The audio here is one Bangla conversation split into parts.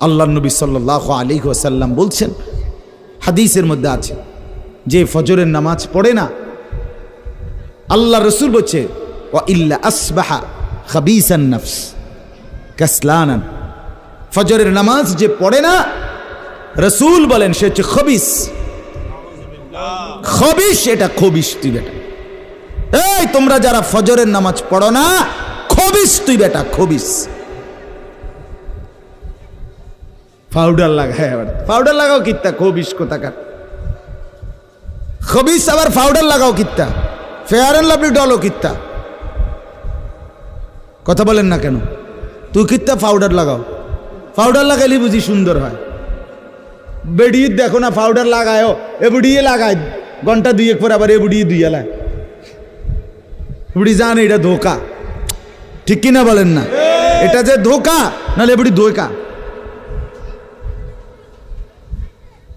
আল্লাহ নবী সাল্লাহ আলী ওসাল্লাম বলছেন, হাদিসের মধ্যে আছে, যে ফজরের নামাজ পড়ে না, আল্লাহ রসুল বলছে ও ইল্লা আসবাহা খাবিসান নফস, কাসলানান। ফজরের নামাজ যে পড়ে না, রসুল বলেন সে হচ্ছে খবিস। খবিস এটা খবিস তুই বেটা। এই তোমরা যারা ফজরের নামাজ পড়ো না, খবিস তুই বেটা, খবিস। পাউডার লাগায় আবার পাউডার লাগাও কিত্তা খবিস কোথাকার। খবিস আবার পাউডার লাগাও কিত্তা ফেয়ার অ্যান্ড লাভলি ডলও কিত্তা। কথা বলেন না কেন? তুই কিত্তা পাউডার লাগাও। পাউডার লাগাইলে বুঝি সুন্দর হয়। বেডিয়ে দেখো না পাউডার লাগায়ও এ বুড়িয়ে লাগায়। ঘণ্টা দুইয়েক পর আবার এ বুড়িয়ে দুইয়ে লায়। বুড়ি জান এটা ধোকা। ঠিক কিনা বলেন না? এটা যে ধোকা নাহলে বুড়ি ধোকা।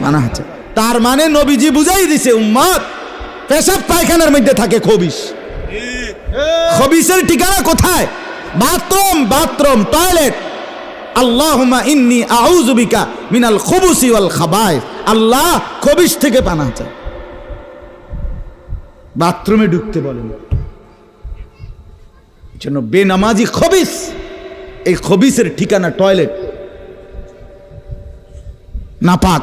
পানাহা চাই তার মানে নবীজি বুঝাই দিছে উম্মত পেশাব পায়খানার মধ্যে থাকে খবিস খবিসের ঠিকানা কোথায়? Bathroom bathroom, toilet. আল্লাহুমা ইন্নি আউযুবিকা মিনাল খুবুসি ওয়াল খাবায়েস। আল্লাহ খবিস থেকে পানা চাই বাথরুমে ঢুকতে বলেন। জন্য বেনামাজি খবিস এই খবিসের ঠিকানা টয়লেট। নাপাক।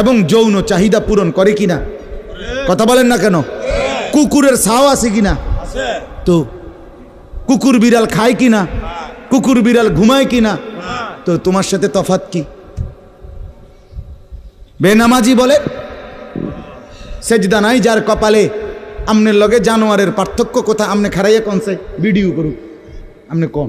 এবং যৌন চাহিদা পূরণ করে কিনা? কথা বলেন না কেন? কুকুরের ছাও আছে কিনা? তো কুকুর বিড়াল খায় কিনা? কুকুর বিড়াল ঘুমায় কিনা? তো তোমার সাথে তফাত কি? বেনামাজি বলে সেজদা নাই যার কপালে আমনের লগে জানোয়ারের পার্থক্য কোথা আমনে খারাইয়া কনসে ভিডিও করুক। আমনে কন?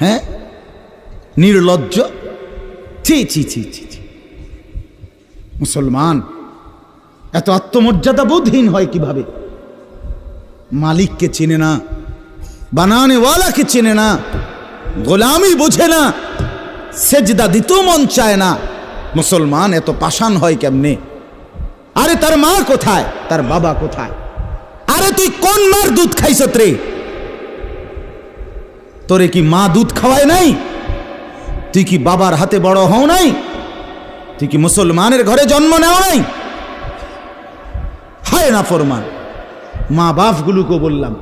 হ্যাঁ? নির্লজ্জ? ছি ছি ছি ছি ছি। মুসলমান, এত আত্মমর্যাদা বোধহীন হয় কীভাবে? মালিককে চেনে না, বানানেওয়ালাকে চেনে না, গোলামি বোঝে না, সেজদা দিতেও মন চায় না। মুসলমান, এত পাষাণ হয় কেমনে? আরে তার মা কোথায়? তার বাবা কোথায়? আরে তুই কোন মার দুধ খাইছ রে তোরে কি মা দুধ খাওয়ায় নাই? তুই কি বাবার হাতে বড় হও নাই? তুই কি মুসলমানের ঘরে জন্ম নেও নাই? হয় না ফরমান, মা বাপগুলোকে বললাম,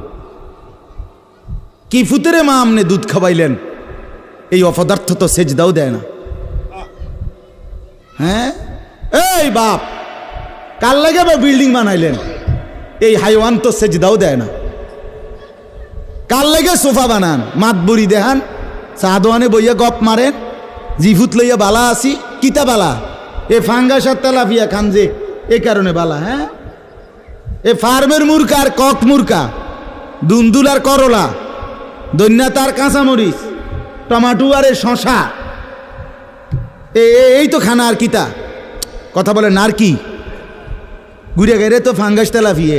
কি ফুতেরে মা আমনে দুধ খাওয়াইলেন? এই অপদার্থ তো সেজ দাও দেয় না। হ্যাঁ? এই বাপ কাল লাগে বিল্ডিং বানাইলেন? এই হাইওয়ান তো সেজদাও দেয় না। কাল লাগে সোফা বানান? মাত বুড়ি দেহান। চাদোয়ানে বইয়া গপ মারেন। জিভুত লইয়া বালা আসি। কিতা বালা? এ ফাঙ্গাস আর তেলাপিয়া খান যে, এ কারণে বালা হ্যাঁ? এ ফার্মের মুরকা আর কক মুরকা, দুন্দুল আর করলা দৈন্যা তার কাঁচামরিচ, টমাটো আর এ শশা। এই তো খানা আর কিতা? কথা বলে নার কি ঘুরে গেলে তো ফাঙ্গাস তেলাফিয়ে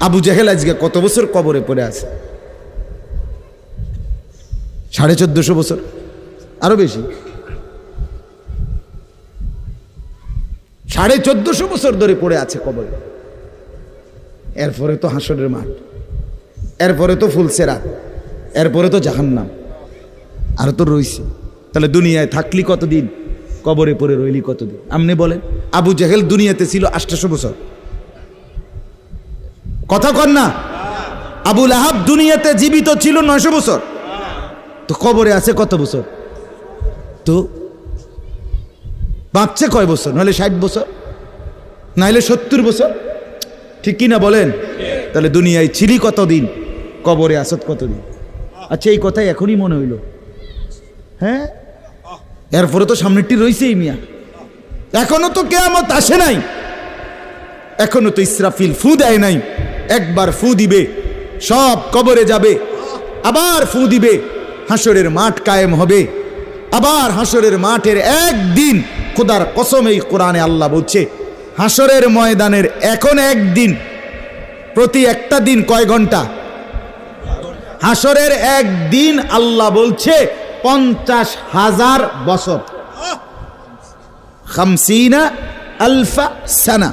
আবু জাহেল আজকে কত বছর কবরে পড়ে আছে? সাড়ে চোদ্দশো বছর। আরও বেশি। সাড়ে চোদ্দশো বছর ধরে পড়ে আছে কবরে। এরপরে তো হাসরের মাঠ। এরপরে তো ফুলসেরাত এরপরে তো জাহান্নাম। আরও তো রইছে। তাহলে দুনিয়ায় থাকলি কতদিন? কবরে পড়ে রইলি কতদিন? আপনি বলেন, আবু জাহেল দুনিয়াতে ছিল আষ্টশো বছর। কথা কর না। আবুল আহাব দুনিয়াতে জীবিত ছিল নয়শো বছর। তো কবরে আছে কত বছর? তো বাঁচছে কয় বছর? নাহলে ষাট বছর, নাহলে সত্তর বছর। ঠিক কি না বলেন? তাহলে দুনিয়ায় ছিলি কতদিন? কবরে আসত কতদিন? আচ্ছা এই কথাই এখনই মনে হইল। হ্যাঁ? এরপরে তো সামনেরটি রয়েছেই মিয়া। এখনও তো কেয়ামত আসে নাই। এখনও তো ইসরাফিল ফু দেয় নাই। একবার ফু দিবে, সব কবরে যাবে, আবার ফু দিবে, হাসরের মাঠ কায়েম হবে। আবার হাসরের মাঠের একদিন, খোদার কসম এই কোরআনে আল্লাহ বলছে, হাসরের ময়দানের এখন একদিন, প্রতি একটা দিন কয় ঘণ্টা? হাসরের একদিন আল্লাহ বলছে, পঞ্চাশ হাজার বছর। খামসিনা আলফা সানা।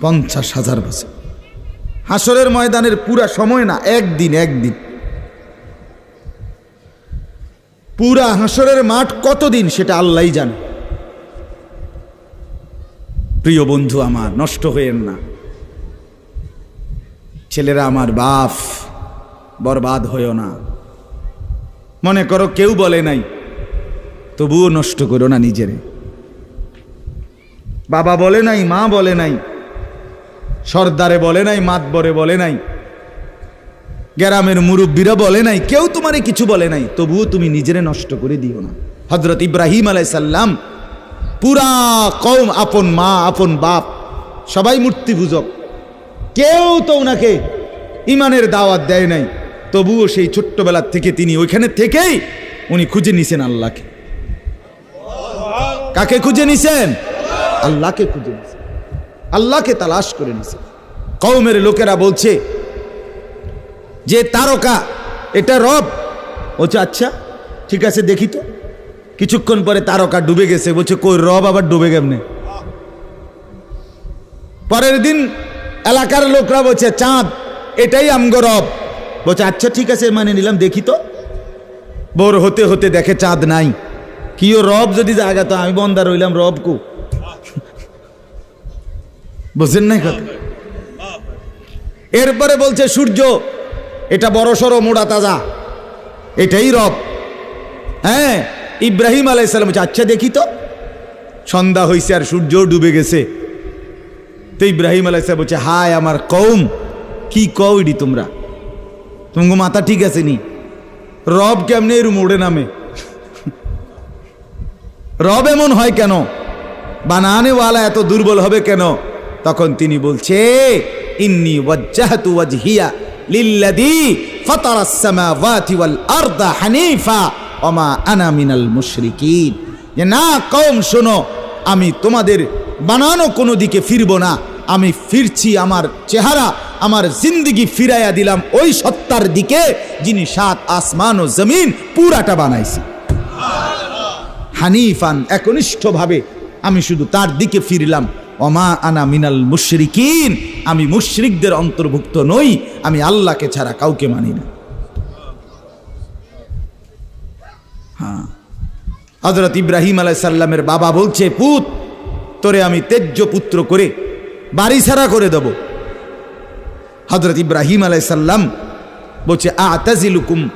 পঞ্চাশ হাজার বছর। হাসরের ময়দানের পুরা সময় না, একদিন একদিন। পুরা হাসরের মাঠ কতদিন সেটা আল্লাহই জানে। প্রিয় বন্ধু আমার, নষ্ট হইয়েন না। ছেলেরা আমার বাপ, বরবাদ হইও না। মনে করো কেউ বলে নাই, তবুও নষ্ট করো না নিজেরে। বাবা বলে নাই, মা বলে নাই সর্দারে বলে নাই, মাতবরে বলে নাই, গ্রামের মুরব্বীরা বলে নাই, কেউ তোমারে কিছু বলে নাই, তবুও তুমি নিজেরে নষ্ট করে দিও না। হজরত ইব্রাহিম আলাইসাল্লাম পুরা কম আপন মা, আপন বাপ, সবাই মূর্তি পূজক। কেউ তো ওনাকে ইমানের দাওয়াত দেয় নাই, তবুও সেই ছোট্টবেলার থেকে তিনি ওইখানে থেকেই উনি খুঁজে নিছেন আল্লাহকে। কাকে খুঁজে নিছেন? আল্লাহকে খুঁজে নিছেন। আল্লাহকে তালাশ করে নিছে। কৌমের লোকেরা বলছে, যে তারকা, এটা রব। বলছে আচ্ছা ঠিক আছে, দেখি তো। কিছুক্ষণ পরে তারকা ডুবে গেছে। বলছে, কই, রব আবার ডুবে কেমনে? পরের দিন এলাকার লোকরা বলছে, চাঁদ, এটাই আমগো রব। বলছে আচ্ছা ঠিক আছে মানে নিলাম, দেখি তো। বোর হতে হতে দেখে চাঁদ নাই। কি কিও রব যদি জায়গা তো আমি বন্দা রইলাম, রব কু? বুঝছেন নাই কথা? এরপরে বলছে, সূর্য, এটা বড় সড়ো মোড়া তাজা। এটাই রব। হ্যাঁ ইব্রাহিম আলাইসালাম বলছে আচ্ছা দেখি তো। সন্ধ্যা হয়েছে আর সূর্য ডুবে গেছে। তো ইব্রাহিম আলাইসালাম বলছে, হায় আমার কৌম কি কও ইডি তোমরা? তোমাকে মাথা ঠিক আছে নি? রব কেমনে এর মোড়ে নামে? রব এমন হয় কেন? বানানেওয়ালা এত দুর্বল হবে কেন? তখন তিনি বলছে, ইন্নি ওয়াজ্জাহতু ওয়াজহিয়া লিল্লাযী ফাতারাস সামাওয়াতি ওয়াল আরদা হানিফা ওমা আনা মিনাল মুশরিকিন। যে, না, কওম, শোনো, আমি তোমাদের বানানো কোনো দিকে ফিরবো না। আমি ফিরছি আমার চেহারা, আমার জিন্দিগি ফিরাইয়া দিলাম ওই সত্তার দিকে যিনি সাত আসমান ও জমিন পুরাটা বানাইছি। হানিফান একনিষ্ঠভাবে আমি শুধু তার দিকে ফিরলাম। অমা আনা মিনাল মুশরিকিন, আমি মুশরিকদের অন্তর্ভুক্ত নই, আমি আল্লাহকে ছাড়া কাউকে মানি না। হ্যাঁ। হজরত ইব্রাহিম আলাইসাল্লামের বাবা বলছে, পুত, তোরে আমি তেজ্য পুত্র করে বাড়ি ছাড়া করে দেব। হজরত ইব্রাহিম আলাইসাল্লাম বলছে আ আতাজিলুকুম